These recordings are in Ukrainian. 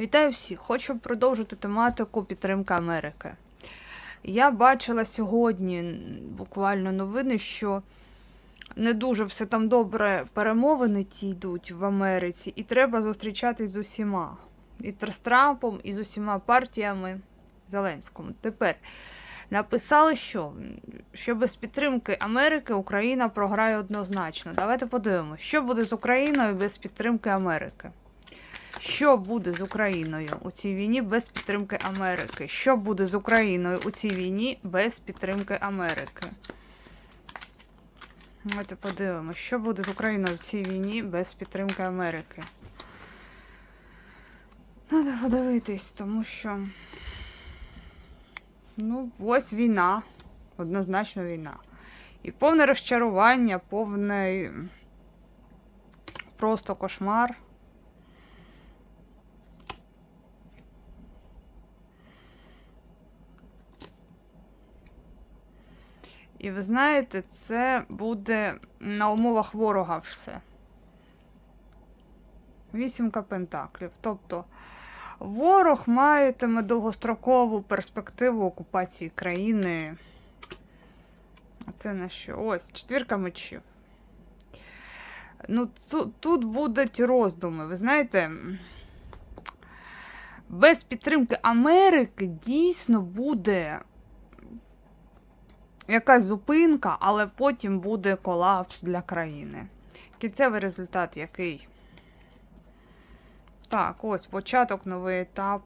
Вітаю всіх! Хочу продовжити тематику підтримки Америки. Я бачила сьогодні буквально новини, що не дуже все там добре перемовини ті йдуть в Америці, і треба зустрічатись з усіма. І з Трампом, і з усіма партіями Зеленському. Тепер написали, що, що без підтримки Америки Україна програє однозначно. Давайте подивимося, що буде з Україною без підтримки Америки. Що буде з Україною у цій війні без підтримки Америки? Що буде з Україною у цій війні без підтримки Америки? Давайте подивимося, що буде з Україною в цій війні без підтримки Америки. Треба подивитись, тому що. Ну, ось війна. Однозначно війна. І повне розчарування, повний просто кошмар. І ви знаєте, це буде на умовах ворога все. Вісімка пентаклів. Тобто ворог матиме довгострокову перспективу окупації країни. Це на що? Ось, четвірка мечів. Ну, тут будуть роздуми. Ви знаєте, без підтримки Америки дійсно буде якась зупинка, але потім буде колапс для країни. Кінцевий результат який? Так, ось початок, новий етап.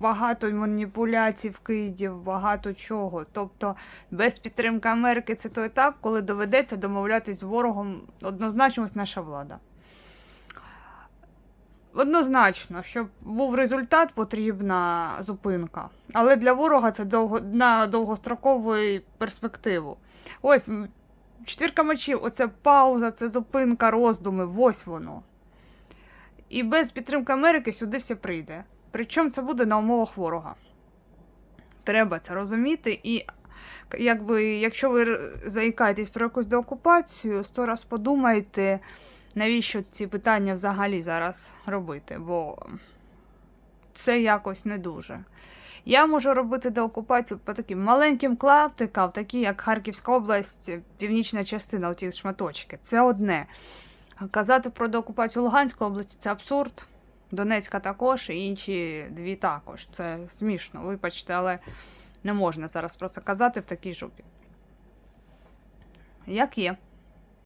Багато маніпуляцій вкидів, багато чого. Тобто, без підтримки Америки це той етап, коли доведеться домовлятись з ворогом однозначно ось наша влада. Однозначно, щоб був результат, потрібна зупинка. Але для ворога це довго, на довгострокову перспективу. Ось четвірка мечів, оце пауза, це зупинка, роздуми, ось воно. І без підтримки Америки сюди все прийде. Причому це буде на умовах ворога. Треба це розуміти. І якби, якщо ви заїкаєтесь про якусь деокупацію, сто раз подумайте, навіщо ці питання взагалі зараз робити, бо це якось не дуже. Я можу робити деокупацію по таким маленьким клаптикам, такі як Харківська область, північна частина, оці шматочки. Це одне. Казати про деокупацію Луганської області це абсурд. Донецька також, і інші дві також. Це смішно, вибачте, але не можна зараз про це казати в такій жопі. Як є.